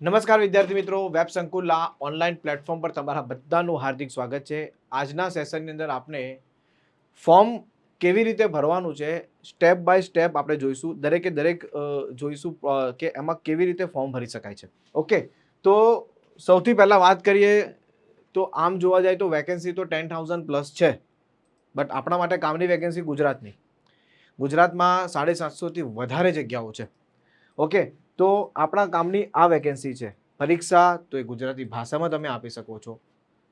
નમસ્કાર વિદ્યાર્થી મિત્રો, વેબ સંકુલના ઓનલાઈન પ્લેટફોર્મ પર તમારા બધાનું હાર્દિક સ્વાગત છે. આજના સેશનની અંદર આપણે ફોર્મ કેવી રીતે ભરવાનું છે, સ્ટેપ બાય સ્ટેપ આપણે જોઈશું. દરેકે દરેક જોઈશું કે એમાં કેવી રીતે ફોર્મ ભરી શકાય છે. ઓકે, તો સૌથી પહેલાં વાત કરીએ, તો આમ જોવા જાય તો વેકેન્સી તો ટેન થાઉઝન્ડ પ્લસ છે, બટ આપણા માટે કામની વેકેન્સી ગુજરાતની. ગુજરાતમાં સાડી સાતસોથી વધારે જગ્યાઓ છે. ઓકે તો આપણા કામની આ વેકેન્સી છે. પરીક્ષા તો એ ગુજરાતી ભાષામાં તમે આપી શકો છો.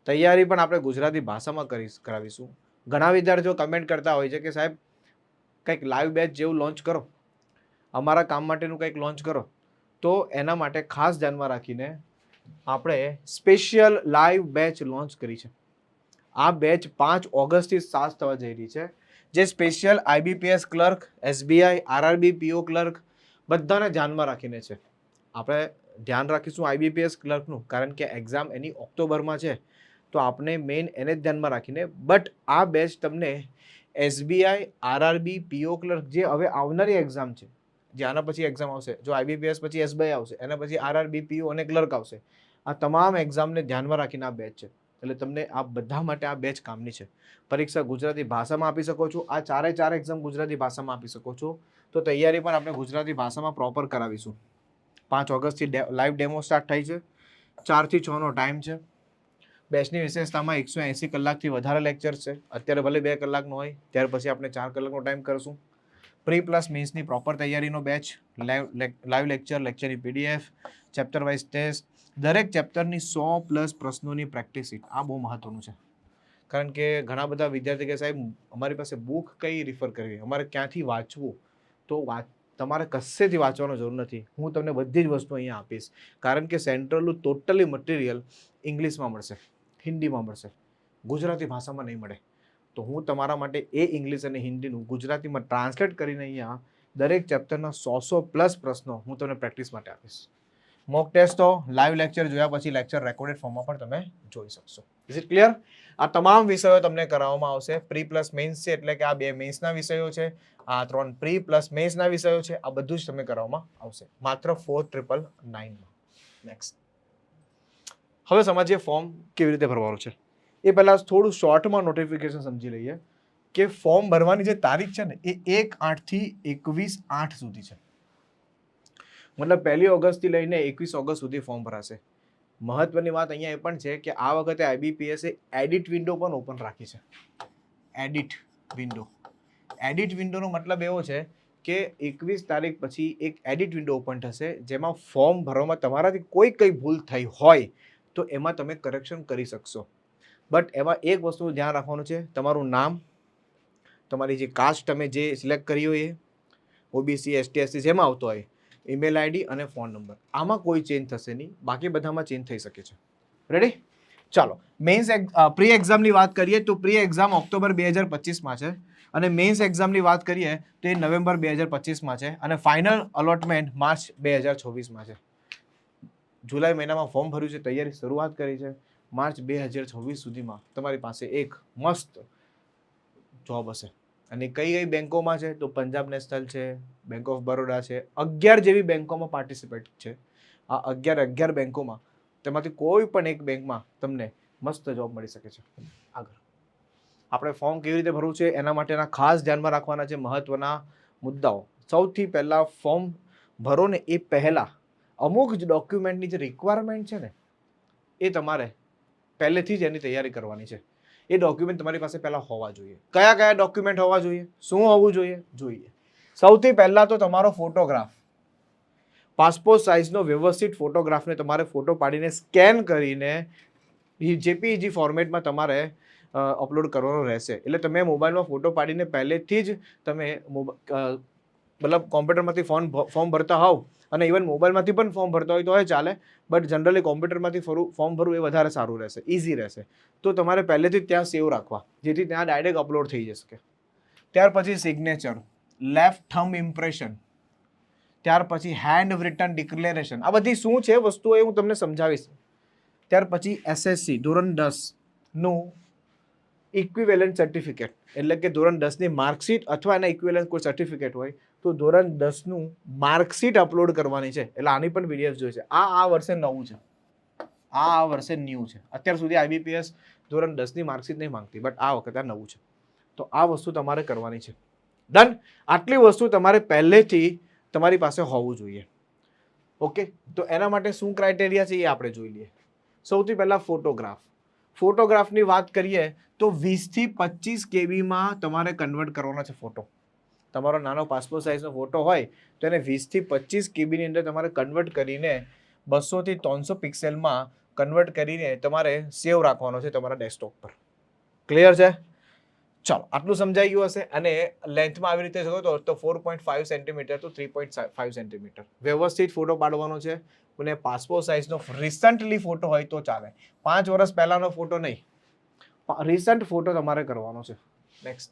તૈયારી પણ આપણે ગુજરાતી ભાષામાં કરી કરાવીશું. ઘણા વિદ્યાર્થીઓ કમેન્ટ કરતા હોય છે કે સાહેબ, કંઈક લાઈવ બેચ જેવું લોન્ચ કરો. અમારા કામ માટેનું કંઈક લોન્ચ કરો. તો એના માટે ખાસ ધ્યાનમાં રાખીને આપણે સ્પેશિયલ લાઈવ બેચ લોન્ચ કરી છે. આ બેચ પાંચ ઓગસ્ટથી સ્ટાર્ટ થવા જઈ રહી છે. જે special IBPS clerk SBI RRB PO clerk બધાને ધ્યાનમાં રાખીને છે. આપણે ધ્યાન રાખીશું આઈબીપીએસ ક્લર્કનું, કારણ કે એક્ઝામ એની ઓક્ટોબરમાં છે. તો આપણે મેઇન એને જ ધ્યાનમાં રાખીને બટ આ બેચ તમને એસબીઆઈ આરઆરબી પીઓ ક્લર્ક જે હવે આવનારી એક્ઝામ છે, જે આના પછી એક્ઝામ આવશે, જો આઈબીપીએસ પછી એસબીઆઈ આવશે, એના પછી આરઆરબી પીઓ અને ક્લર્ક આવશે. આ તમામ એક્ઝામને ધ્યાનમાં રાખીને આ બેચ છે. એટલે તમને આ બધા માટે આ બેચ કામની છે. પરીક્ષા ગુજરાતી ભાષામાં આપી શકો છો, આ ચારે ચાર એક્ઝામ ગુજરાતી ભાષામાં આપી શકો છો. તો તૈયારી પણ આપણે ગુજરાતી ભાષામાં પ્રોપર કરાવીશું. પાંચ ઓગસ્ટથી લાઈવ ડેમો સ્ટાર્ટ થાય છે. ચારથી છનો ટાઈમ છે. બેચની વિશેષતામાં એકસો એંસી કલાકથી વધારે લેક્ચર છે. અત્યારે ભલે બે કલાકનો હોય, ત્યાર પછી આપણે ચાર કલાકનો ટાઈમ કરશું. પ્રી પ્લસ મીન્સની પ્રોપર તૈયારીનો બેચ લાઈવ લેક્ચર લેક્ચરની પીડીએફ ચેપ્ટર વાઇઝ ટેસ્ટ દરેક ચેપ્ટરની સો પ્લસ પ્રશ્નોની પ્રેક્ટિસ શીટ આ બહુ મહત્વનું છે. કારણ કે ઘણા બધા વિદ્યાર્થી કે સાહેબ, અમારી પાસે બુક કઈ રિફર કરવી? અમારે ક્યાંથી વાંચવું? તો વાંચ તમારે કશેથી વાંચવાનો જરૂર નથી. હું તમને બધી જ વસ્તુ અહીંયા આપીશ. કારણ કે સેન્ટ્રલનું ટોટલી મટીરિયલ ઇંગ્લિશમાં મળશે. હિન્દીમાં મળશે. ગુજરાતી ભાષામાં નહીં મળે. તો હું તમારા માટે એ ઇંગ્લિશ અને હિન્દીનું ગુજરાતીમાં ટ્રાન્સલેટ કરીને અહીંયા દરેક ચેપ્ટરના સો સો પ્લસ પ્રશ્નો હું તમને પ્રેક્ટિસ માટે આપીશ. મોક ટેસ્ટ તો લાઈવ લેક્ચર જોયા પછી લેક્ચર રેકોર્ડેડ ફોર્મમાં પણ તમે જોઈ શકશો. ઇઝ ઇટ ક્લિયર આ તમામ વિષયો તમને કરાવવામાં આવશે. પ્રી પ્લસ મેન્સ છે એટલે કે આ બે મેન્સના વિષયો છે આ ત્રણ પ્રી પ્લસ મેન્સના વિષયો છે આ બધું જ તમને કરવામાં આવશે. માત્ર ફોર ટ્રિપલ નાઇનમાં નેક્સ્ટ હવે સમજીએ ફોર્મ કેવી રીતે ભરવાનું છે. એ પહેલાં થોડું શોર્ટમાં નોટિફિકેશન સમજી લઈએ કે ફોર્મ ભરવાની જે તારીખ છે ને એ એક આઠથી એકવીસ આઠ સુધી છે. મતલબ પહેલી ઓગસ્ટથી લઈને એકવીસ ઓગસ્ટ સુધી ફોર્મ ભરાશે. મહત્વની વાત અહીંયા એ પણ છે કે આ વખતે આઈબીપીએસે એડિટ વિન્ડો પણ ઓપન રાખી છે. એડિટ વિન્ડો એડિટ વિન્ડોનો મતલબ એવો છે કે એકવીસ તારીખ પછી એક એડિટ વિન્ડો ઓપન થશે, જેમાં ફોર્મ ભરવામાં તમારાથી કોઈ કંઈ ભૂલ થઈ હોય તો એમાં તમે કરેક્શન કરી શકશો. બટ એમાં એક વસ્તુનું ધ્યાન રાખવાનું છે, તમારું નામ, તમારી જે કાસ્ટ તમે જે સિલેક્ટ કરી હોય એ ઓબીસી એસટી એસટી જેમાં આવતો હોય ઈમેલ આઈડી અને ફોન નંબર આમાં કોઈ ચેન્જ થશે નહીં. બાકી બધામાં ચેન્જ થઈ શકે છે. રેડી ચાલો. મેન્સ પ્રી એક્ઝામની વાત કરીએ તો પ્રી એક્ઝામ ઓક્ટોબર બે હજાર પચીસમાં છે અને મેન્સ એક્ઝામની વાત કરીએ તો એ નવેમ્બર બે હજાર પચીસમાં છે અને ફાઇનલ અલોટમેન્ટ માર્ચ બે હજાર છવ્વીસમાં છે. જુલાઈ મહિનામાં ફોર્મ ભર્યું છે, તૈયારી શરૂઆત કરી છે. માર્ચ બે હજાર છવ્વીસ સુધીમાં તમારી પાસે એક મસ્ત જોબ હશે. અને કઈ કઈ બેંકોમાં છે? તો પંજાબ નેશનલ છે બેંક ઓફ બરોડા છે, અગિયાર જેવી બેંકોમાં પાર્ટિસિપેટ છે. આ અગિયાર અગિયાર બેંકોમાં તેમાંથી કોઈ પણ એક બેંકમાં તમને મસ્ત જોબ મળી શકે છે. આગળ. આપણે ફોર્મ કેવી રીતે ભરવું છે? એના માટેના ખાસ ધ્યાનમાં રાખવાના છે મહત્વના મુદ્દાઓ. સૌથી પહેલાં ફોર્મ ભરો ને એ પહેલાં અમુક જ ડોક્યુમેન્ટની જે રિક્વાયરમેન્ટ છે ને, એ તમારે પહેલેથી જ એની તૈયારી કરવાની છે. એ ડોક્યુમેન્ટ તમારી પાસે પહેલાં હોવા જોઈએ. કયા કયા ડોક્યુમેન્ટ હોવા જોઈએ? શું હોવું જોઈએ? જોઈએ. સૌથી પહેલાં તો તમારો ફોટોગ્રાફ પાસપોર્ટ સાઇઝનો વ્યવસ્થિત ફોટોગ્રાફને તમારે ફોટો પાડીને સ્કેન કરીને જેપીજી ફોર્મેટમાં તમારે અપલોડ કરવાનો રહેશે. એટલે તમે મોબાઈલમાં ફોટો પાડીને પહેલેથી જ તમે મતલબ કોમ્પ્યુટરમાંથી ફોર્મ ફોર્મ ભરતા હોવ અને ઇવન મોબાઈલમાંથી પણ ફોર્મ ભરતા હોય તો એ ચાલે. બટ જનરલી કોમ્પ્યુટરમાંથી ફરું ફોર્મ ભરવું એ વધારે સારું રહેશે ઇઝી રહેશે. તો તમારે પહેલેથી જ ત્યાં સેવ રાખવા, જેથી ત્યાં ડાયરેક્ટ અપલોડ થઈ જશે. ત્યાર પછી સિગ્નેચર લેફ્ટ થમ્બ ઇમ્પ્રેશન ત્યાર પછી હેન્ડ રિટર્ન ડિક્લેરેશન આ બધી શું છે વસ્તુઓ એ હું તમને સમજાવીશ. ત્યાર પછી એસએસસી ધોરણ દસનું ઇક્વિવેલન્ટ સર્ટિફિકેટ એટલે કે ધોરણ દસની માર્કશીટ અથવા એના ઇક્વિવેલન્ટ કોઈ સર્ટિફિકેટ હોય તો ધોરણ દસનું માર્કશીટ અપલોડ કરવાની છે. એટલે આની પણ પીડીએફ જોઈએ છે. આ આ વર્ષે નવું છે. આ આ વર્ષે ન્યૂ છે. અત્યાર સુધી આઈબીપીએસ ધોરણ દસની માર્કશીટ નહીં માંગતી, બટ આ વખતે આ નવું છે. તો આ વસ્તુ તમારે કરવાની છે. ડન. આટલી વસ્તુ તમારે પહેલેથી તમારી પાસે હોવું જોઈએ. ઓકે? તો એના માટે શું ક્રાઇટેરિયા છે એ આપણે જોઈ લઈએ. સૌથી પહેલાં ફોટોગ્રાફ. ફોટોગ્રાફની વાત કરીએ તો વીસથી પચીસ કેબીમાં તમારે કન્વર્ટ કરવાનો છે ફોટો તમારો નાનો પાસપોર્ટ સાઇઝનો ફોટો હોય, તો એને વીસથી પચીસ કેબીની અંદર તમારે કન્વર્ટ કરીને બસોથી ત્રણસો પિક્સેલમાં કન્વર્ટ કરીને તમારે સેવ રાખવાનો છે તમારા ડેસ્કટોપ પર. ક્લિયર છે? ચાલો, આટલું સમજાઈ ગયું હશે અને લેન્થમાં આવી રીતે જોયો તો ફોર પોઈન્ટ ફાઇવ સેન્ટીમીટર તો થ્રી પોઈન્ટ ફાઇવ સેન્ટીમીટર વ્યવસ્થિત ફોટો પાડવાનો છે અને પાસપોર્ટ સાઇઝનો રિસન્ટલી ફોટો હોય તો ચાલે. પાંચ વર્ષ પહેલાંનો ફોટો નહીં. રિસન્ટ ફોટો તમારે કરવાનો છે. નેક્સ્ટ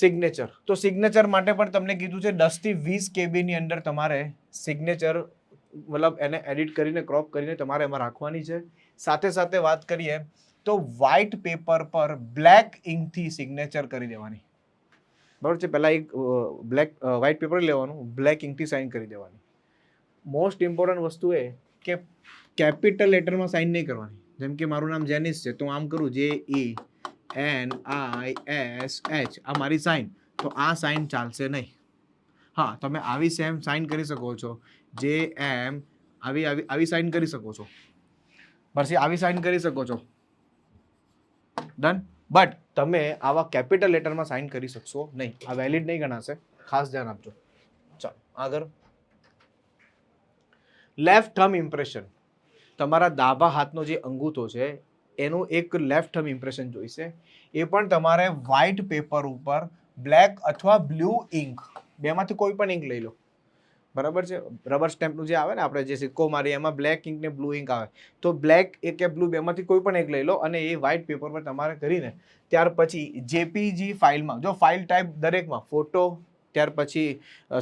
સિગ્નેચર તો સિગ્નેચર માટે પણ તમને કીધું છે, દસથી વીસ કેબીની અંદર તમારે સિગ્નેચર મતલબ એને એડિટ કરીને ક્રોપ કરીને તમારે એમાં રાખવાની છે. સાથે સાથે વાત કરીએ, તો વ્હાઇટ પેપર પર બ્લેક ઇંકથી સિગ્નેચર કરી દેવાની. બરાબર છે? પહેલાં એક બ્લેક વ્હાઇટ પેપર લેવાનું બ્લેક ઇંકથી સાઇન કરી દેવાની. મોસ્ટ ઇમ્પોર્ટન્ટ વસ્તુ એ કે કેપિટલ લેટરમાં સાઇન નહીં કરવાની. જેમ કે મારું નામ જેનિસ છે, તો આમ કરું જે E N I S H આ મારી સાઇન તો આ સાઇન ચાલશે નહીં. હા, તમે આવી સેમ સાઇન કરી શકો છો. જે એમ આવી આવી આવી સાઇન કરી શકો છો. પછી આવી સાઇન કરી શકો છો. ડન બટ તમે આવા કેપિટલ લેટરમાં સાઇન કરી શકશો નહીં. આ વેલિડ નહીં ગણાશે. ખાસ ધ્યાન આપજો. ચાલો, આગળ. લેફ્ટ થમ ઇમ્પ્રેશન તમારા ડાબા હાથનો જે અંગૂઠો છે એનું એક લેફ્ટ હમ ઇમ્પ્રેશન જોઈશે. એ પણ તમારે વ્હાઇટ પેપર ઉપર બ્લેક અથવા બ્લુ ઇંક બેમાંથી કોઈ પણ ઇંક લઈ લો. બરાબર છે? રબર સ્ટેમ્પનું જે આવે ને આપણે જે સિક્કો મારીએ, એમાં બ્લેક ઇંક ને બ્લુ ઇંક આવે. તો બ્લેક એ કે બ્લુ બેમાંથી કોઈ પણ એક લઈ લો અને એ વ્હાઇટ પેપર પર તમારે કરીને ત્યાર પછી જેપીજી ફાઇલમાં, જો ફાઇલ ટાઈપ દરેકમાં ફોટો ત્યાર પછી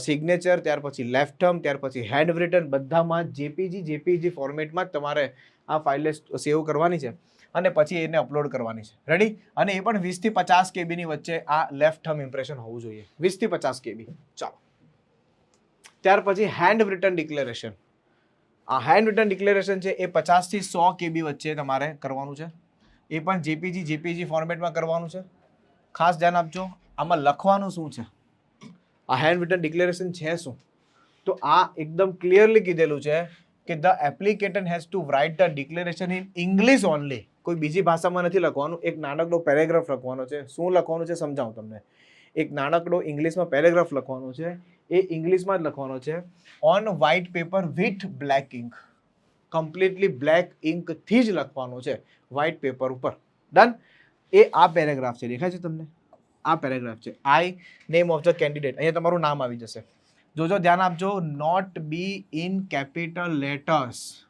સિગ્નેચર ત્યાર પછી લેફ્ટ થમ ત્યાર પછી હેન્ડ રિટન બધામાં જેપીજી જેપીજી ફોર્મેટમાં જ તમારે આ ફાઇલને સેવ કરવાની છે. અને પછી એને અપલોડ કરવાની છે. રેડી અને એ પણ વીસથી પચાસ કેબીની વચ્ચે આ લેફ્ટ થર્મ ઇમ્પ્રેશન હોવું જોઈએ. વીસથી પચાસ કેબી ચાલો. ત્યાર પછી હેન્ડ રિટર્ન ડિક્લેરેશન આ હેન્ડ રિટર્ન ડિક્લેરેશન છે એ પચાસથી સો કેબી વચ્ચે તમારે કરવાનું છે. એ પણ જેપીજી જેપીજી ફોર્મેટમાં કરવાનું છે. ખાસ ધ્યાન આપજો, આમાં લખવાનું શું છે? આ હેન્ડ રિટર્ન ડિક્લેરેશન છે શું? તો આ એકદમ ક્લિયરલી કીધેલું છે કે the applicant has to write the declaration in English only કોઈ બીજી ભાષામાં નથી લખવાનું, એક નાનકડો પેરેગ્રાફ લખવાનો છે. શું લખવાનું છે સમજાવું તમને. એક નાનકડો ઇંગ્લિશમાં પેરેગ્રાફ લખવાનો છે. એ ઇંગ્લિશમાં જ લખવાનો છે. On white paper with black ink completely black ઇંકથી જ લખવાનો છે. વ્હાઇટ પેપર ઉપર. ડન એ આ પેરેગ્રાફ છે. દેખાય છે તમને? આ પેરેગ્રાફ છે. I name of the candidate અહીંયા તમારું નામ આવી જશે. જોજો, ધ્યાન આપજો. Note be in capital letters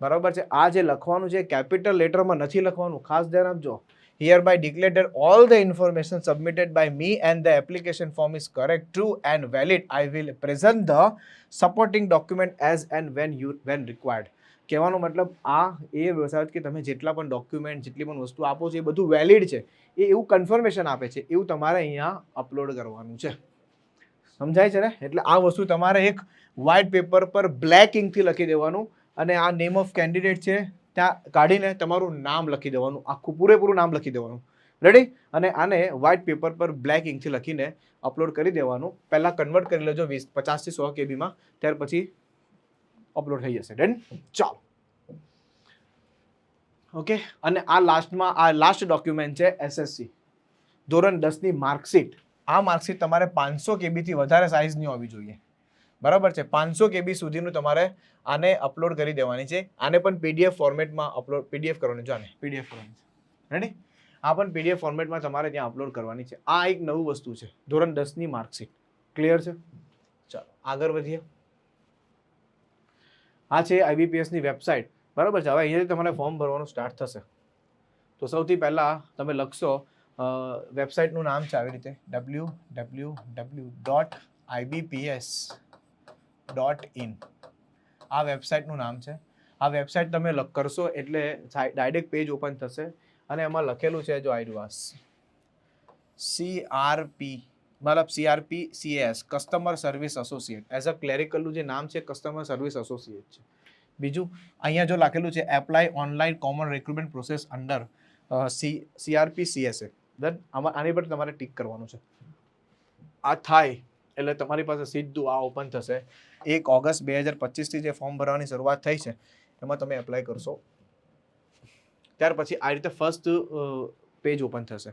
બરાબર છે? આ જે લખવાનું છે કેપિટલ લેટરમાં નથી લખવાનું. ખાસ ધ્યાન આપજો. Hereby declare all the information submitted by me and the application form is correct true and valid I will present the supporting document as and when you when required કહેવાનો મતલબ આ એ વ્યવસાય કે તમે જેટલા પણ ડોક્યુમેન્ટ જેટલી પણ વસ્તુ આપો છો, એ બધું વેલિડ છે. એ એવું કન્ફર્મેશન આપે છે, એવું તમારે અહીંયા અપલોડ કરવાનું છે. સમજાય છે ને? એટલે આ વસ્તુ તમારે એક વ્હાઇટ પેપર પર બ્લેક ઇંકથી લખી દેવાનું. અને આ નેમ ઓફ કેન્ડિડેટ છે, ત્યાં કાઢીને તમારું નામ લખી દેવાનું, આખું પૂરેપૂરું નામ લખી દેવાનું. રેડી અને આને વ્હાઇટ પેપર પર બ્લેક ઇંકથી લખીને અપલોડ કરી દેવાનું. પહેલાં કન્વર્ટ કરી લેજો વીસ પચાસથી સો કેબીમાં ત્યાર પછી અપલોડ થઈ જશે. ડન ચાલો. ઓકે અને આ લાસ્ટમાં આ લાસ્ટ ડોક્યુમેન્ટ છે એસએસસી ધોરણ દસની માર્કશીટ આ માર્કશીટ તમારે પાંચસો કેબીથી વધારે સાઇઝની હોવી જોઈએ. બરાબર છે? પાંચસો કેબી સુધીનું તમારે આને અપલોડ કરી દેવાની છે. આને પણ પીડીએફ ફોર્મેટમાં અપલોડ પીડીએફ કરવાની છે આને? પીડીએફ કરવાની રેડી આ પણ પીડીએફ ફોર્મેટમાં તમારે ત્યાં અપલોડ કરવાની છે. આ એક નવું વસ્તુ છે. ધોરણ દસની માર્કશીટ ક્લિયર છે? ચાલો આગળ વધીએ. આ છે આઈબીપીએસની વેબસાઇટ બરાબર છે? હવે અહીંયાથી તમારે ફોર્મ ભરવાનું સ્ટાર્ટ થશે. તો સૌથી પહેલાં તમે લખશો વેબસાઇટનું નામ છે આવી રીતે. W W W dot IBPS dot in આ વેબસાઇટનું નામ છે. આ વેબસાઇટ તમે કરશો એટલે ડાયરેક્ટ પેજ ઓપન થશે અને એમાં લખેલું છે જો આઈડવાસ સીઆરપી મતલબ CRP CS customer service associate as a ક્લેરિકલનું જે નામ છે કસ્ટમર સર્વિસ એસોસિએટ છે. બીજું, અહીંયા જો લખેલું છે apply online common recruitment process under C CRP CSA then આમાં, આની પર તમારે ટીક કરવાનું છે. આ થાય એટલે તમારી પાસે સીધું આ ઓપન થશે. એક ઓગસ્ટ બે હજાર પચીસથી જે ફોર્મ ભરવાની શરૂઆત થઈ છે, એમાં તમે એપ્લાય કરશો. ત્યાર પછી આ રીતે ફર્સ્ટ પેજ ઓપન થશે.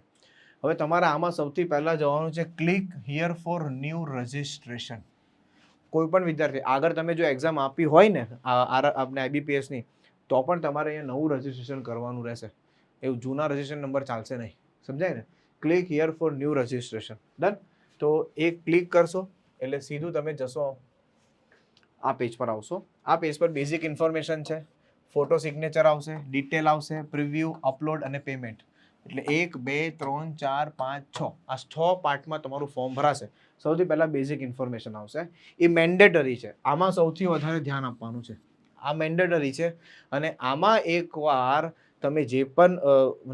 હવે તમારે આમાં સૌથી પહેલાં જવાનું છે click here for new registration કોઈ પણ વિદ્યાર્થી, આગળ તમે જો એક્ઝામ આપી હોય ને, આ આર- આપણે આઈબીપીએસની તો પણ તમારે અહીંયા નવું રજિસ્ટ્રેશન કરવાનું રહેશે. એવું જૂના રજિસ્ટ્રેશન નંબર ચાલશે નહીં. સમજાય ને? Click here for new registration done તો એ ક્લિક કરશો, એટલે સીધું તમે જશો આ પેજ પર આવશો. આ પેજ પર બેઝિક ઇન્ફોર્મેશન છે. ફોટો સિગ્નેચર આવશે ડિટેલ આવશે પ્રિવ્યૂ અપલોડ અને પેમેન્ટ એટલે એક, બે, ત્રણ, ચાર, પાંચ, છ. આ છ પાર્ટમાં તમારું ફોર્મ ભરાશે. સૌથી પહેલાં બેઝિક ઇન્ફોર્મેશન આવશે. એ મેન્ડેટરી છે. આમાં સૌથી વધારે ધ્યાન આપવાનું છે. આ મેન્ડેટરી છે. અને આમાં એકવાર તમે જે પણ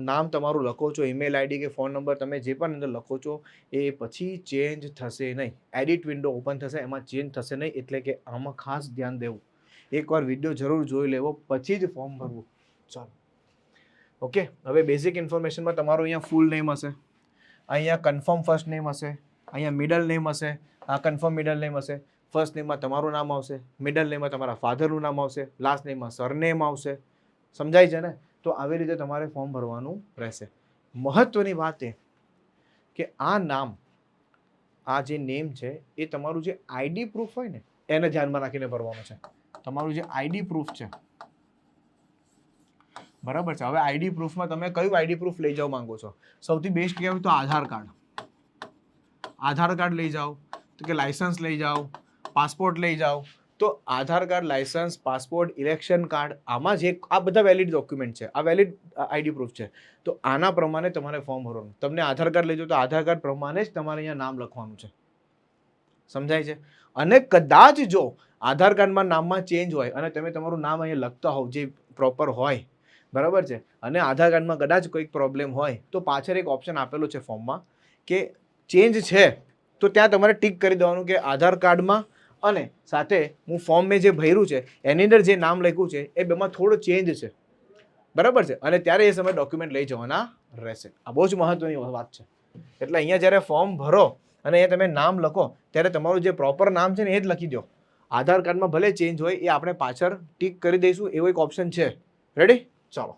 નામ તમારું લખો છો ઈમેલ આઈડી કે ફોન નંબર તમે જે પણ અંદર લખો છો, એ પછી ચેન્જ થશે નહીં. એડિટ વિન્ડો ઓપન થશે, એમાં ચેન્જ થશે નહીં, એટલે કે આમાં ખાસ ધ્યાન દેવું. એકવાર વીડિયો જરૂર જોઈ લેવો, પછી જ ફોર્મ ભરવું. ચાલો. ઓકે હવે બેઝિક ઇન્ફોર્મેશનમાં તમારું અહીંયા ફૂલ નેમ હશે. અહીંયા કન્ફર્મ ફર્સ્ટ નેમ હશે. અહીંયા મિડલ નેમ હશે. આ કન્ફર્મ મિડલ નેમ હશે. ફર્સ્ટ નેમમાં તમારું નામ આવશે. મિડલ નેમમાં તમારા ફાધરનું નામ આવશે. લાસ્ટ નેમમાં સરનેમ આવશે. સમજાય છે ને? તો આવી રીતે તમારે ફોર્મ ભરવાનું રહેશે. મહત્વની વાત એ કે આ નામ, આ જે નેમ છે, એ તમારું જે આઈડી પ્રૂફ હોય ને, એને ધ્યાનમાં રાખીને ભરવાનું છે. તમારું જે આઈડી પ્રૂફ છે, બરાબર છે? હવે આઈડી પ્રૂફમાં તમે કયું આઈડી પ્રૂફ લઈ જવા માંગો છો? સૌથી બેસ્ટ કહેવાય તો આધાર કાર્ડ. આધાર કાર્ડ લઈ જાઓ, તો કે લાયસન્સ લઈ જાઓ પાસપોર્ટ લઈ જાઓ તો Aadhaar card, licence, passport, election card, આમાં જે આ બધા વેલિડ ડોક્યુમેન્ટ છે. આ વેલિડ આઈડી પ્રૂફ છે. તો આના પ્રમાણે તમારે ફોર્મ ભરવાનું. તમને આધાર કાર્ડ લેજો તો આધાર કાર્ડ પ્રમાણે જ તમારે અહીંયા નામ લખવાનું છે. સમજાય છે? અને કદાચ જો આધાર કાર્ડમાં નામમાં ચેન્જ હોય અને તમે તમારું નામ અહીંયા લખતા હોવ, જે પ્રોપર હોય, બરાબર છે? અને આધાર કાર્ડમાં કદાચ કોઈક પ્રોબ્લેમ હોય, તો પાછળ એક ઓપ્શન આપેલો છે ફોર્મમાં કે ચેન્જ છે, તો ત્યાં તમારે ટીક કરી દેવાનું કે આધાર કાર્ડમાં અને સાથે હું ફોર્મ મેં જે ભર્યું છે, એની અંદર જે નામ લખ્યું છે, એ બેમાં થોડો ચેન્જ છે. બરાબર છે? અને ત્યારે એ સમયે ડોક્યુમેન્ટ લઈ જવાના રહેશે. આ બહુ જ મહત્વની વાત છે. એટલે અહીંયા જ્યારે ફોર્મ ભરો અને એ તમે નામ લખો, ત્યારે તમારું જે પ્રોપર નામ છે ને એ જ લખી દો. આધાર કાર્ડમાં ભલે ચેન્જ હોય, એ આપણે પાછળ ટીક કરી દઈશું, એવો એક ઓપ્શન છે. રેડી ચાલો.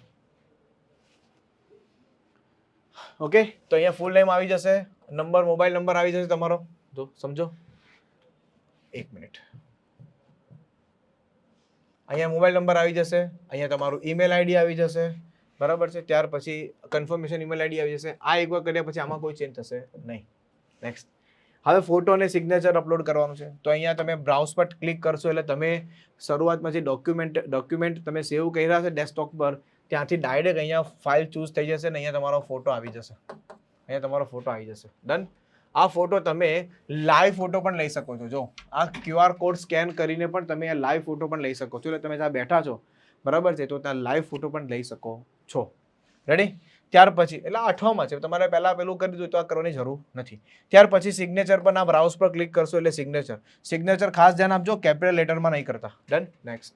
ઓકે તો અહીંયા ફૂલ નેમ આવી જશે. નંબર મોબાઈલ નંબર આવી જશે તમારો. જો, સમજો. એક મિનિટ. અહીંયા મોબાઈલ નંબર આવી જશે, અહીંયા તમારું ઈમેલ આઈડી આવી જશે, બરાબર છે? ત્યાર પછી કન્ફર્મેશન ઈમેલ આઈડી આવી જશે. આ એકવાર કર્યા પછી આમાં કોઈ ચેન્જ થશે નહીં. નેક્સ્ટ હવે ફોટો અને સિગ્નેચર અપલોડ કરવાનું છે. તો અહીંયા તમે બ્રાઉઝ પર ક્લિક કરશો એટલે તમે શરૂઆતમાં જે ડોક્યુમેન્ટ ડોક્યુમેન્ટ તમે સેવ કર્યા છે ડેસ્કટોપ પર, ત્યાંથી ડાયરેક્ટ અહીંયા ફાઇલ ચૂઝ થઈ જશે ને અહીંયા તમારો ફોટો આવી જશે. અહીંયા તમારો ફોટો આવી જશે. ડન આ ફોટો તમે લાઈવ ફોટો પણ લઈ શકો છો. જો, આ ક્યુઆર કોડ સ્કેન કરીને પણ તમે આ લાઈવ ફોટો પણ લઈ શકો છો. એટલે તમે જ્યાં બેઠા છો, બરાબર છે, તો ત્યાં લાઈવ ફોટો પણ લઈ શકો છો. રેડી ત્યાર પછી, એટલે અઠવામાં છે. તમારે પહેલાં પેલું કરી દીધું તો આ કરવાની જરૂર નથી. ત્યાર પછી સિગ્નેચર પર આ બ્રાઉઝ પર ક્લિક કરશો એટલે સિગ્નેચર સિગ્નેચર ખાસ ધ્યાન આપજો કેપિટલ લેટરમાં નહીં કરતા. ડન નેક્સ્ટ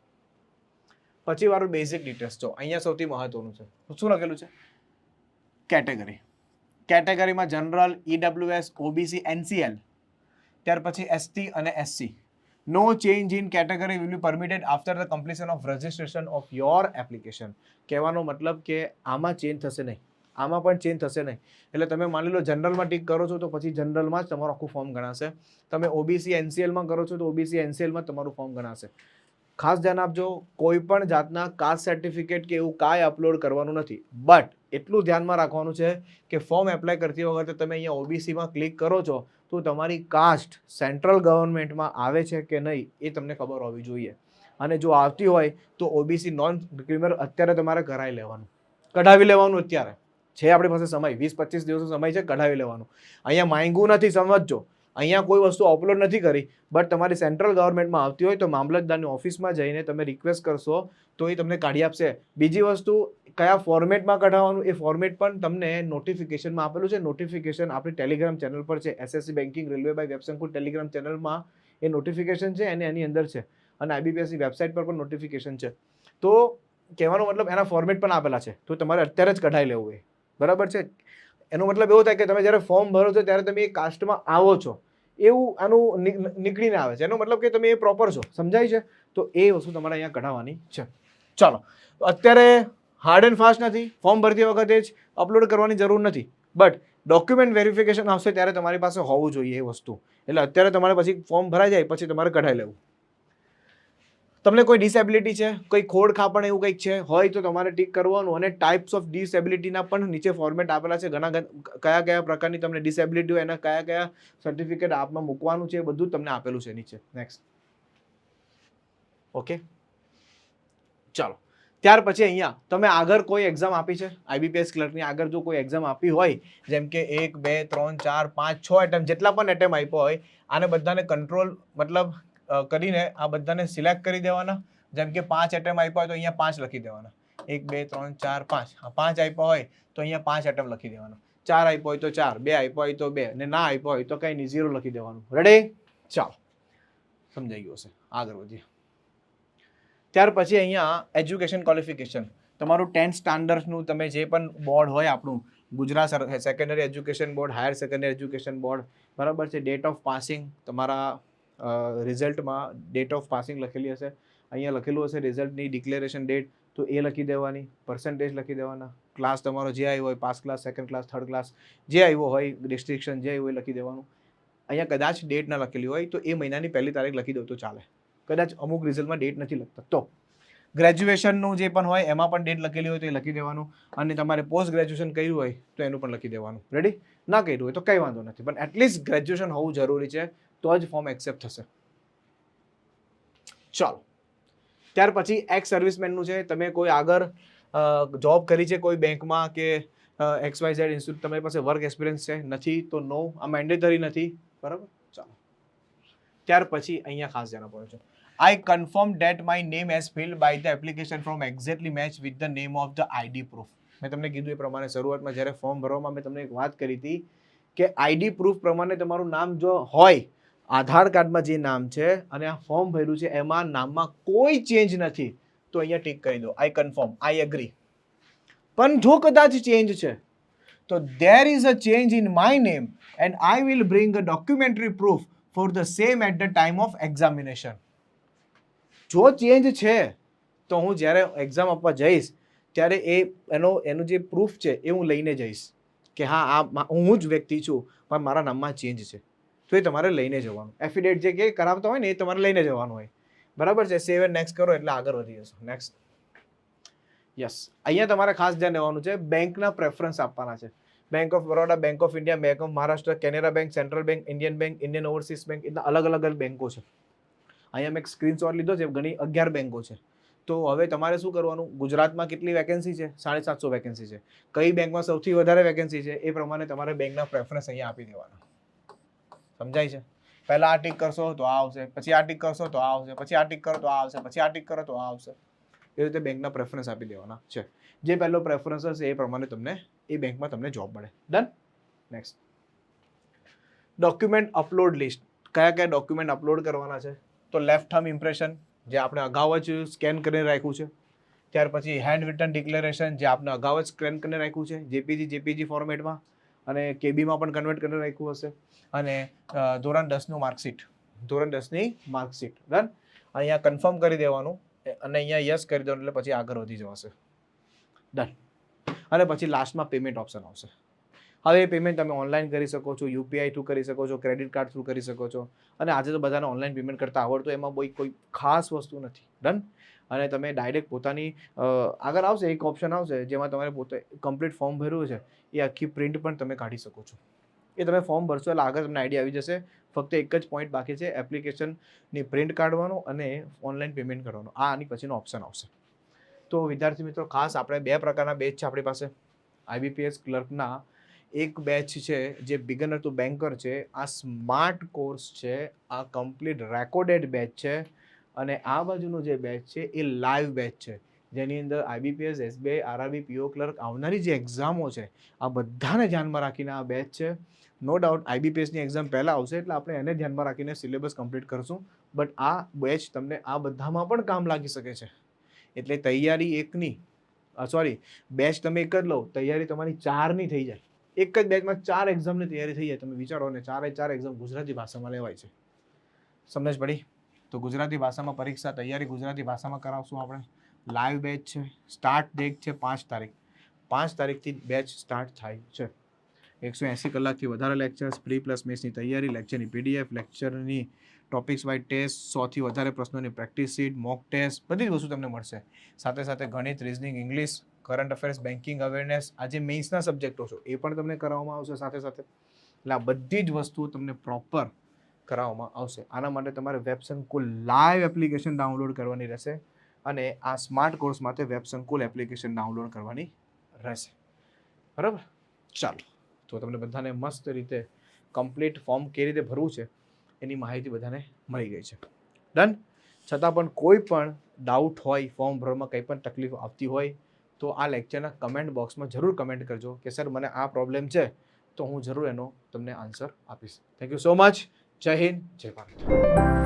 પછી વાળું બેઝિક ડિટેલ્સ જો, અહીંયા સૌથી મહત્વનું છે. શું લખેલું છે? કેટેગરી કેટેગરીમાં જનરલ ઈડબ્લ્યુએસ ઓબીસી એનસીએલ ત્યાર પછી એસટી અને SC no change in category will be permitted after the completion of registration of your application કહેવાનો મતલબ કે આમાં ચેન્જ થશે નહીં. આમાં પણ ચેન્જ થશે નહીં. એટલે તમે માની લો જનરલમાં ટીક કરો છો તો પછી જનરલમાં જ તમારું આખું ફોર્મ ગણાશે. તમે ઓબીસી એનસીએલમાં કરો છો તો ઓબીસી એનસીએલમાં તમારું ફોર્મ ગણાશે. ખાસ ધ્યાન આપજો, કોઈ પણ જાતના કાસ્ટ સર્ટિફિકેટ કે એવું કાંઈ અપલોડ કરવાનું નથી. બટ એટલું ધ્યાનમાં રાખવાનું છે કે ફોર્મ એપ્લાય કરતી વખતે તમે અહીંયા ઓબીસીમાં ક્લિક કરો છો, તો તમારી કાસ્ટ સેન્ટ્રલ ગવર્મેન્ટમાં આવે છે કે નહીં, એ તમને ખબર હોવી જોઈએ. અને જો આવતી હોય, તો ઓબીસી નોન ક્રિમિનલ અત્યારે તમારે કરાવી લેવાનું. કઢાવી લેવાનું અત્યારે. છે આપણી પાસે સમય, વીસ પચીસ દિવસનો સમય છે, કઢાવી લેવાનું. અહીંયા માંગ્યું નથી, સમજજો. અહીંયા કોઈ વસ્તુ અપલોડ નથી કરી બટ તમારી સેન્ટ્રલ ગવર્મેન્ટમાં આવતી હોય તો મામલતદારની ઓફિસમાં જઈને તમે રિક્વેસ્ટ કરશો, તો એ તમને કાઢી આપશે. બીજી વસ્તુ, કયા ફોર્મેટમાં કઢાવવાનું, એ ફોર્મેટ પણ તમને નોટિફિકેશનમાં આપેલું છે. નોટિફિકેશન આપણી ટેલિગ્રામ ચેનલ પર છે. SSC banking railway by WebSankul Telegram ચેનલમાં એ નોટિફિકેશન છે અને એની અંદર છે. અને આઈબીપીએસની વેબસાઇટ પર પણ નોટિફિકેશન છે. તો કહેવાનો મતલબ એના ફોર્મેટ પણ આપેલા છે. તો તમારે અત્યારે જ કઢાઈ લેવું હોય બરાબર છે? એનો મતલબ એવો થાય કે તમે જ્યારે ફોર્મ ભરો છો ત્યારે તમે એ કાસ્ટમાં આવો છો. એવું આનું નીકળીને આવે છે. એનો મતલબ કે તમે એ પ્રોપર છો. સમજાય છે? તો એ વસ્તુ તમારે અહીંયા કઢાવવાની છે. ચાલો. અત્યારે હાર્ડ એન્ડ ફાસ્ટ નથી. ફોર્મ ભરતી વખતે જ અપલોડ કરવાની જરૂર નથી. બટ ડોક્યુમેન્ટ વેરિફિકેશન આવશે ત્યારે તમારી પાસે હોવું જોઈએ એ વસ્તુ. એટલે અત્યારે તમારે પછી ફોર્મ ભરાઈ જાય, પછી તમારે કઢાઈ લેવું. તમને કોઈ ડિસેબિલિટી છે? કોઈ ખોડ ખાપણ એવું કંઈક છે? હોય તો તમારે ટીક કરવાનું અને ટાઈપ્સ ઓફ ડિસેબિલિટીના પણ નીચે ફોર્મેટ આપેલા છે. ઘણા કયા કયા પ્રકારની તમને ડિસેબિલિટી હોય, એના કયા કયા સર્ટિફિકેટ આપમાં મૂકવાનું છે એ બધું તમને આપેલું છે નીચે. નેક્સ્ટ ઓકે ચાલો. ત્યાર પછી અહીંયા તમે આગળ કોઈ એક્ઝામ આપી છે? આઈબીપીએસ ક્લર્કની આગળ જો કોઈ એક્ઝામ આપી હોય, જેમ કે એક, બે, ત્રણ, ચાર, પાંચ, છ એટેમ્પ જેટલા પણ એટેમ્પ આપ્યો હોય, આને બધાને કંટ્રોલ મતલબ કરીને આ બધાને સિલેક્ટ કરી દેવાના. જેમ કે પાંચ એટમ આપ્યા હોય તો અહીંયા પાંચ લખી દેવાના. એક, બે, ત્રણ, ચાર, પાંચ. આ પાંચ આપ્યા હોય તો અહીંયા પાંચ એટમ લખી દેવાના. ચાર આપ્યો હોય તો ચાર, બે આપ્યો હોય તો બે અને ના આપ્યો હોય તો કંઈ નહીં ઝીરો લખી દેવાનું. રેડી ચાલો. સમજાઈ ગયું હશે. આગળ વધીએ. ત્યાર પછી અહીંયા એજ્યુકેશન ક્વોલિફિકેશન તમારું ટેન્થ સ્ટાન્ડર્ડનું તમે જે પણ બોર્ડ હોય આપણું, Gujarat secondary education board higher secondary education board બરાબર છે? ડેટ ઓફ પાસિંગ તમારા રિઝલ્ટમાં ડેટ ઓફ પાસિંગ લખેલી હશે. અહીંયા લખેલું હશે રિઝલ્ટની ડિક્લેરેશન ડેટ તો એ લખી દેવાની પર્સન્ટેજ લખી દેવાના. ક્લાસ તમારો જે આવ્યો હોય pass class second class third class જે આવ્યો હોય ડિસ્ટ્રિક્શન જે આવ્યું હોય લખી દેવાનું. અહીંયા કદાચ ડેટ ના લખેલી હોય, તો એ મહિનાની પહેલી તારીખ લખી દો તો ચાલે. કદાચ અમુક રિઝલ્ટમાં ડેટ નથી લખતા. તો ગ્રેજ્યુએશનનું જે પણ હોય, એમાં પણ ડેટ લખેલી હોય તો એ લખી દેવાનું. અને તમારે પોસ્ટ ગ્રેજ્યુએશન કર્યું હોય, તો એનું પણ લખી દેવાનું. રેડી ના કર્યું હોય તો કંઈ વાંધો નથી. પણ એટલીસ્ટ ગ્રેજ્યુએશન હોવું જરૂરી છે. તો જ ફોર્મ એક્સેપ્ટ થશે. ચાલો. ત્યાર પછી એક્સ સર્વિસમેનનું છે, તમે કોઈ આગળ જોબ કરી છે કોઈ બેંકમાં કે એક્સ વાય ઝેડ ઇન્સ્ટિટ્યૂટ તમારી પાસે વર્ક એક્સપિરિયન્સ છે? નથી તો નો આ મેન્ડેટરી નથી. બરાબર? ચાલો. ત્યાર પછી અહીંયા ખાસ ધ્યાન આપવાનું છે. I confirm that my name as filled by the application form exactly match with the name of the ID proof મેં તમને કીધું એ પ્રમાણે શરૂઆતમાં જ્યારે ફોર્મ ભરવામાં મેં તમને એક વાત કરી હતી કે આઈડી પ્રૂફ પ્રમાણે તમારું નામ જો હોય આધાર કાર્ડમાં જે નામ છે અને આ ફોર્મ ભર્યું છે, એમાં નામમાં કોઈ ચેન્જ નથી. તો અહીંયા ટીક કરી દો. આઈ કન્ફર્મ આઈ એગ્રી પણ જો કદાચ ચેન્જ છે, તો there is a change in my name and I will bring a documentary proof for the same at the time of examination જો ચેન્જ છે, તો હું જ્યારે એક્ઝામ આપવા જઈશ, ત્યારે એ, એનો, એનું જે પ્રૂફ છે એ હું લઈને જઈશ કે હા, આ, હું જ વ્યક્તિ છું, પણ મારા નામમાં ચેન્જ છે. તો એ તમારે લઈને જવાનું. એફિડેટ જે કે કરાવતા હોય ને એ તમારે લઈને જવાનું હોય. બરાબર છે? સેવ એન્ડ નેક્સ્ટ કરો એટલે આગળ વધી જશો. નેક્સ્ટ યસ અહીંયા તમારે ખાસ ધ્યાન રહેવાનું છે બેંકના પ્રેફરન્સ આપવાના છે. Bank of Baroda bank of India bank of Maharashtra Canara bank central bank Indian bank Indian overseas bank એટલા અલગ અલગ બેંકો છે. અહીંયા મેં એક સ્ક્રીનશોટ લીધો છે, ઘણી અગિયાર બેંકો છે. તો હવે તમારે શું કરવાનું? ગુજરાતમાં કેટલી વેકેન્સી છે? સાડી સાતસો વેકેન્સી છે. કઈ બેંકમાં સૌથી વધારે વેકેન્સી છે? એ પ્રમાણે તમારે બેંકના પ્રેફરન્સ અહીંયા આપી દેવાના. સમજાય છે? પહેલા આ ટીક કરશો તો આ આવશે, પછી આ ટીક કરશો તો આ આવશે, પછી આ ટીક કરો તો આ આવશે, પછી આ ટીક કરો તો આ આવશે. એ રીતે બેંકના પ્રેફરન્સ આપી દેવાના. છે. જે પહેલો પ્રેફરન્સ હશે એ પ્રમાણે તમને એ બેંકમાં તમને જોબ મળે. Done next document upload list કયા કયા ડોક્યુમેન્ટ અપલોડ કરવાના છે? તો લેફ્ટ થર્મ ઇમ્પ્રેશન જે આપણે અગાઉ જ સ્કેન કરીને રાખ્યું છે. ત્યાર પછી હેન્ડ રિટર્ન ડિક્લેરેશન જે આપણે અગાઉ જ સ્કેન કરીને રાખ્યું છે. જેપીજી જેપીજી ફોર્મેટમાં અને કેબીમાં પણ કન્વર્ટ કરી રાખ્યું હશે. અને ધોરણ દસનું માર્કશીટ ધોરણ દસની માર્કશીટ ડન અહીંયા કન્ફર્મ કરી દેવાનું. અને અહીંયા યસ કરી દેવાનું એટલે પછી આગળ વધી જવાશે. ડન અને પછી લાસ્ટમાં પેમેન્ટ ઓપ્શન આવશે. હવે એ પેમેન્ટ તમે ઓનલાઈન કરી શકો છો યુપીઆઈ થ્રુ કરી શકો છો ક્રેડિટ કાર્ડ થ્રુ કરી શકો છો. અને આજે તો બધાને ઓનલાઈન પેમેન્ટ કરતા આવડતું એમાં કોઈ કોઈ ખાસ વસ્તુ નથી. ડન અને તમે ડાયરેક્ટ પોતાની આગળ આવશે, એક ઓપ્શન આવશે, જેમાં તમારે પોતે કમ્પ્લીટ ફોર્મ ભર્યું છે, એ આખી પ્રિન્ટ પણ તમે કાઢી શકો છો. એ તમે ફોર્મ ભરશો એટલે આગળ તમને આઈડિયા આવી જશે. ફક્ત એક જ પોઈન્ટ બાકી છે એપ્લિકેશનની પ્રિન્ટ કાઢવાનો અને ઓનલાઈન પેમેન્ટ કરવાનો. આ આની પછીનો ઓપ્શન આવશે. તો વિદ્યાર્થી મિત્રો, ખાસ આપણે બે પ્રકારના બેચ છે આપણી પાસે. આઈબીપીએસ ક્લર્કના એક બેચ છે, જે બિગનર ટુ બેન્કર છે. આ સ્માર્ટ કોર્સ છે, આ કમ્પ્લીટ રેકોર્ડેડ બેચ છે અને આ બાજુનો જે બેચ છે, એ લાઈવ બેચ છે. જેની અંદર IBPS SBI RRB PO clerk આવનારી જે એક્ઝામો છે, આ બધાને ધ્યાનમાં રાખીને આ બેચ છે. નો ડાઉટ આઈબીપીએસની એક્ઝામ પહેલાં આવશે, એટલે આપણે એને ધ્યાનમાં રાખીને સિલેબસ કમ્પ્લીટ કરશું. બટ આ બેચ તમને આ બધામાં પણ કામ લાગી શકે છે. એટલે તૈયારી એકની સોરી બેચ તમે એક જ લો, તૈયારી તમારી ચારની થઈ જાય. એક જ બેચમાં ચાર એક્ઝામની તૈયારી થઈ જાય. તમે વિચારો ને ચારે ચાર એક્ઝામ ગુજરાતી ભાષામાં લેવાય છે. સમજ પડી? તો ગુજરાતી ભાષામાં પરીક્ષા તૈયારી ગુજરાતી ભાષામાં કરાવશું આપણે. લાઈવ બેચ છે. સ્ટાર્ટ ડેટ છે પાંચ તારીખ. પાંચ તારીખથી બેચ સ્ટાર્ટ થાય છે. એકસો એંસી કલાકથી વધારે લેક્ચર્સ પ્રી પ્લસ મેથ્સની તૈયારી લેક્ચરની પીડીએફ લેક્ચરની ટોપિક્સ વાઇઝ ટેસ્ટ સોથી વધારે પ્રશ્નોની પ્રેક્ટિસ શીટ મોક ટેસ્ટ બધી જ વસ્તુ તમને મળશે. સાથે સાથે ગણિત reasoning English current affairs banking awareness આ જે મેઇન્સના સબ્જેક્ટો છે, એ પણ તમને કરાવવામાં આવશે સાથે સાથે. એટલે આ બધી જ વસ્તુઓ તમને પ્રોપર કરાવવામાં આવશે. આના માટે તમારે વેબ સંકુલ લાઈવ એપ્લિકેશન ડાઉનલોડ કરવાની રહેશે અને આ સ્માર્ટ કોર્સ માટે વેબ સંકુલ એપ્લિકેશન ડાઉનલોડ કરવાની રહેશે. બરાબર? ચાલો. તો તમને બધાને મસ્ત રીતે કમ્પ્લીટ ફોર્મ કેવી રીતે ભરવું છે, એની માહિતી બધાને મળી ગઈ છે. ડન છતાં પણ કોઈ પણ ડાઉટ હોય ફોર્મ ભરવામાં કંઈ પણ તકલીફ આવતી હોય તો આ લેક્ચરના કમેન્ટ બોક્સમાં જરૂર કમેન્ટ કરજો કે સર મને આ પ્રોબ્લેમ છે, તો હું જરૂર એનો તમને આન્સર આપીશ. થેન્ક યુ સો મચ જય હિન્દ, જય ભારત.